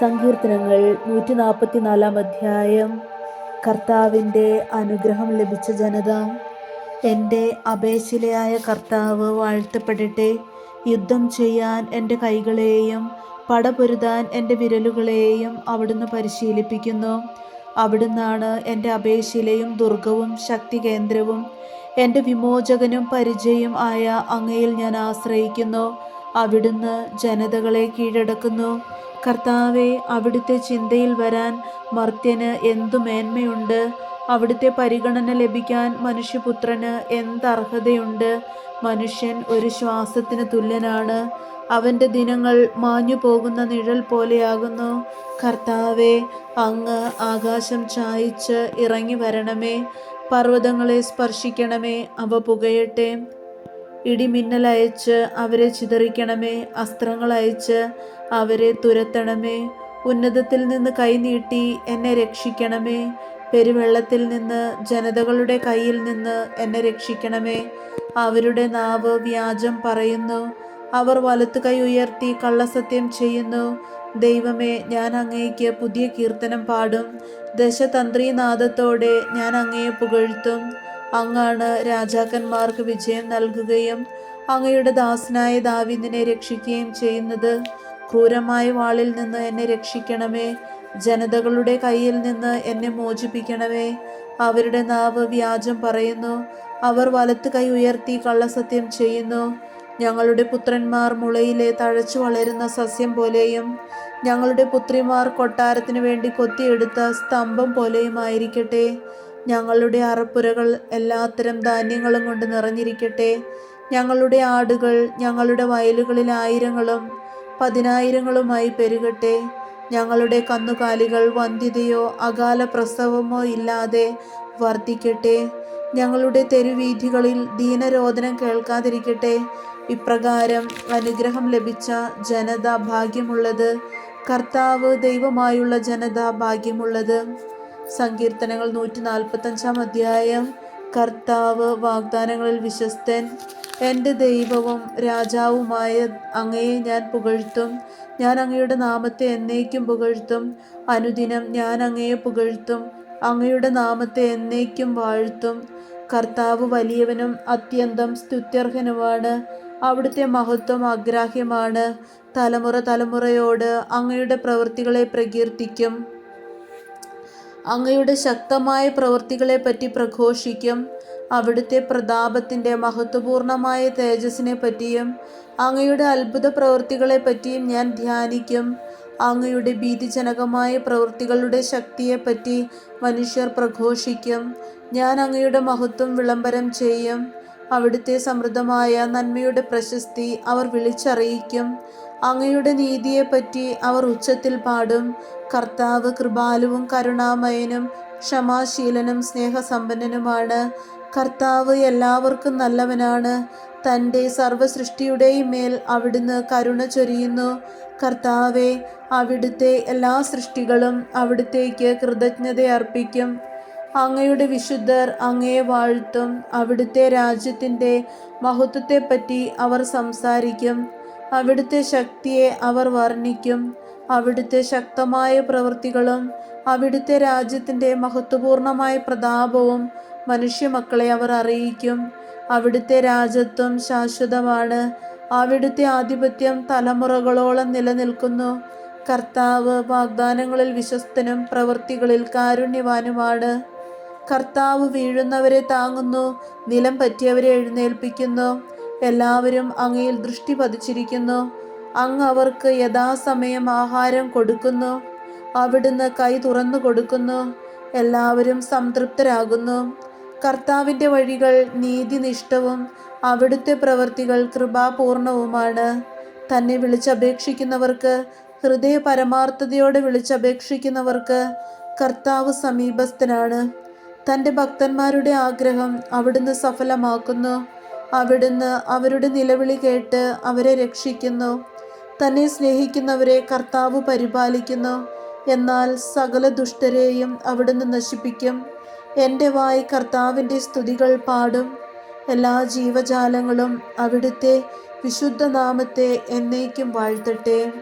സങ്കീർത്തനങ്ങൾ നൂറ്റി നാൽപ്പത്തിനാലാം അധ്യായം. കർത്താവിന്റെ അനുഗ്രഹം ലഭിച്ച ജനത എന്റെ അപേശിലയായ കർത്താവ് വാഴ്ത്തപ്പെടട്ടെ. യുദ്ധം ചെയ്യാൻ എന്റെ കൈകളെയും പടപൊരുതാൻ എന്റെ വിരലുകളെയും അവിടുന്ന് പരിശീലിപ്പിക്കുന്നു. അവിടുന്നാണ് എന്റെ അപേശിലയും ദുർഗവും ശക്തി കേന്ദ്രവും എന്റെ വിമോചകനും പരിചയം ആയ അങ്ങയിൽ ഞാൻ ആശ്രയിക്കുന്നു. അവിടുന്ന് ജനതകളെ കീഴടക്കുന്നു. കർത്താവെ അവിടുത്തെ ചിന്തയിൽ വരാൻ മർത്യന് എന്തു മേന്മയുണ്ട്? അവിടുത്തെ പരിഗണന ലഭിക്കാൻ മനുഷ്യപുത്രന് എന്തർഹതയുണ്ട്? മനുഷ്യൻ ഒരു ശ്വാസത്തിന് തുല്യനാണ്. അവന്റെ ദിനങ്ങൾ മാഞ്ഞു പോകുന്ന നിഴൽ പോലെയാകുന്നു. കർത്താവെ അങ്ങ് ആകാശം ചായിച്ച് ഇറങ്ങി വരണമേ. പർവതങ്ങളെ സ്പർശിക്കണമേ. അവ പുകയട്ടെ. ഇടിമിന്നലയച്ച് അവരെ ചിതറിക്കണമേ അസ്ത്രങ്ങൾ അയച്ച് അവരെ തുരത്തണമേ. ഉന്നതത്തിൽ നിന്ന് കൈനീട്ടി എന്നെ രക്ഷിക്കണമേ. പെരുവെള്ളത്തിൽ നിന്ന് ജനതകളുടെ കയ്യിൽ നിന്ന് എന്നെ രക്ഷിക്കണമേ. അവരുടെ നാവ് വ്യാജം പറയുന്നു. അവർ വലത്തു കൈ ഉയർത്തി കള്ളസത്യം ചെയ്യുന്നു. ദൈവമേ ഞാൻ അങ്ങേക്ക് പുതിയ കീർത്തനം പാടും. ദശതന്ത്രീനാദത്തോടെ ഞാൻ അങ്ങയെ പുകഴ്ത്തും. അങ്ങാണ് രാജാക്കന്മാർക്ക് വിജയം നൽകുകയും അങ്ങയുടെ ദാസനായ ദാവിദിനെ രക്ഷിക്കുകയും ചെയ്യുന്നത്. ക്രൂരമായ വാളിൽ നിന്ന് എന്നെ രക്ഷിക്കണമേ. ജനതകളുടെ കയ്യിൽ നിന്ന് എന്നെ മോചിപ്പിക്കണമേ. അവരുടെ നാവ് വ്യാജം പറയുന്നു. അവർ വലത്ത് കൈ ഉയർത്തി കള്ളസത്യം ചെയ്യുന്നു. ഞങ്ങളുടെ പുത്രന്മാർ മുളയിലെ തഴച്ചു വളരുന്ന സസ്യം പോലെയും ഞങ്ങളുടെ പുത്രിമാർ കൊട്ടാരത്തിനു വേണ്ടി കൊത്തിയെടുത്ത സ്തംഭം പോലെയുമായിരിക്കട്ടെ. ഞങ്ങളുടെ അറപ്പുരകൾ എല്ലാത്തരം ധാന്യങ്ങളും കൊണ്ട് നിറഞ്ഞിരിക്കട്ടെ. ഞങ്ങളുടെ ആടുകൾ ഞങ്ങളുടെ വയലുകളിൽ ആയിരങ്ങളും പതിനായിരങ്ങളുമായി പെരുകട്ടെ. ഞങ്ങളുടെ കന്നുകാലികൾ വന്ധ്യതയോ അകാല പ്രസവമോ ഇല്ലാതെ വർദ്ധിക്കട്ടെ. ഞങ്ങളുടെ തെരുവീഥികളിൽ ദീനരോധനം കേൾക്കാതിരിക്കട്ടെ. ഇപ്രകാരം അനുഗ്രഹം ലഭിച്ച ജനത ഭാഗ്യമുള്ളത്. കർത്താവ് ദൈവമായുള്ള ജനത ഭാഗ്യമുള്ളത്. സങ്കീർത്തനങ്ങൾ നൂറ്റി നാൽപ്പത്തഞ്ചാം അധ്യായം. കർത്താവ് വാഗ്ദാനങ്ങളിൽ വിശ്വസ്തൻ. എന്റെ ദൈവവും രാജാവുമായ അങ്ങയെ ഞാൻ പുകഴ്ത്തും. ഞാൻ അങ്ങയുടെ നാമത്തെ എന്നേക്കും പുകഴ്ത്തും. അനുദിനം ഞാൻ അങ്ങയെ പുകഴ്ത്തും. അങ്ങയുടെ നാമത്തെ എന്നേക്കും വാഴ്ത്തും. കർത്താവ് വലിയവനും അത്യന്തം സ്തുത്യർഹനുമാണ്. അവിടുത്തെ മഹത്വം അഗ്രാഹ്യമാണ് തലമുറ തലമുറയോട് അങ്ങയുടെ പ്രവൃത്തികളെ പ്രകീർത്തിക്കും. അങ്ങയുടെ ശക്തമായ പ്രവൃത്തികളെ പറ്റി പ്രഘോഷിക്കും. അവിടുത്തെ പ്രതാപത്തിന്റെ മഹത്വപൂർണമായ തേജസ്സിനെ പറ്റിയും അങ്ങയുടെ അത്ഭുത പ്രവൃത്തികളെ പറ്റിയും ഞാൻ ധ്യാനിക്കും. അങ്ങയുടെ ഭീതിജനകമായ പ്രവൃത്തികളുടെ ശക്തിയെപ്പറ്റി മനുഷ്യർ പ്രഘോഷിക്കും. ഞാൻ അങ്ങയുടെ മഹത്വം വിളംബരം ചെയ്യും. അവിടുത്തെ സമൃദ്ധമായ നന്മയുടെ പ്രശസ്തി അവർ വിളിച്ചറിയിക്കും. അങ്ങയുടെ നീതിയെപ്പറ്റി അവർ ഉച്ചത്തിൽ പാടും. കർത്താവ് കൃപാലുവും കരുണാമയനും ക്ഷമാശീലനും സ്നേഹസമ്പന്നനുമാണ്. കർത്താവ് എല്ലാവർക്കും നല്ലവനാണ്. തന്റെ സർവസൃഷ്ടിയുടെയും മേൽ അവിടുന്ന് കരുണ ചൊരിയുന്നു. കർത്താവെ അവിടുത്തെ എല്ലാ സൃഷ്ടികളും അവിടുത്തേക്ക് കൃതജ്ഞത അർപ്പിക്കും. അങ്ങയുടെ വിശുദ്ധർ അങ്ങയെ വാഴ്ത്തും. അവിടുത്തെ രാജ്യത്തിന്റെ മഹത്വത്തെപ്പറ്റി അവർ സംസാരിക്കും. അവിടുത്തെ ശക്തിയെ അവർ വർണിക്കും. അവിടുത്തെ ശക്തമായ പ്രവൃത്തികളും അവിടുത്തെ രാജ്യത്തിന്റെ മഹത്വപൂർണമായ പ്രതാപവും മനുഷ്യമക്കളെ അവർ അറിയിക്കും. അവിടുത്തെ രാജ്യത്വം ശാശ്വതമാണ്. അവിടുത്തെ ആധിപത്യം തലമുറകളോളം നിലനിൽക്കുന്നു. കർത്താവ് വാഗ്ദാനങ്ങളിൽ വിശ്വസ്തനും പ്രവൃത്തികളിൽ കാരുണ്യവാനുമാണ്. കർത്താവ് വീഴുന്നവരെ താങ്ങുന്നു നിലം പറ്റിയവരെ എഴുന്നേൽപ്പിക്കുന്നു. എല്ലാവരും അങ്ങയിൽ ദൃഷ്ടി പതിച്ചിരിക്കുന്നു. അങ്ങ് അവർക്ക് യഥാസമയം ആഹാരം കൊടുക്കുന്നു. അവിടുന്ന് കൈ തുറന്നു കൊടുക്കുന്നു. എല്ലാവരും സംതൃപ്തരാകുന്നു. കർത്താവിന്റെ വഴികൾ നീതിനിഷ്ഠവും അവിടുത്തെ പ്രവൃത്തികൾ കൃപാപൂർണവുമാണ്. തന്നെ വിളിച്ചപേക്ഷിക്കുന്നവർക്ക് ഹൃദയ പരമാർത്ഥതയോടെ വിളിച്ചപേക്ഷിക്കുന്നവർക്ക് കർത്താവ് സമീപസ്ഥനാണ്. തന്റെ ഭക്തന്മാരുടെ ആഗ്രഹം അവിടുന്ന് സഫലമാക്കുന്നു. അവിടുന്ന് അവരുടെ നിലവിളി കേട്ട് അവരെ രക്ഷിക്കുന്നു. തന്നെ സ്നേഹിക്കുന്നവരെ കർത്താവ് പരിപാലിക്കുന്നു. എന്നാൽ സകല ദുഷ്ടരെയും അവിടുന്ന് നശിപ്പിക്കും. എന്റെ വായി കർത്താവിന്റെ സ്തുതികൾ പാടും. എല്ലാ ജീവജാലങ്ങളും അവിടുത്തെ വിശുദ്ധ നാമത്തെ എന്നേക്കും വാഴ്ത്തട്ടെ.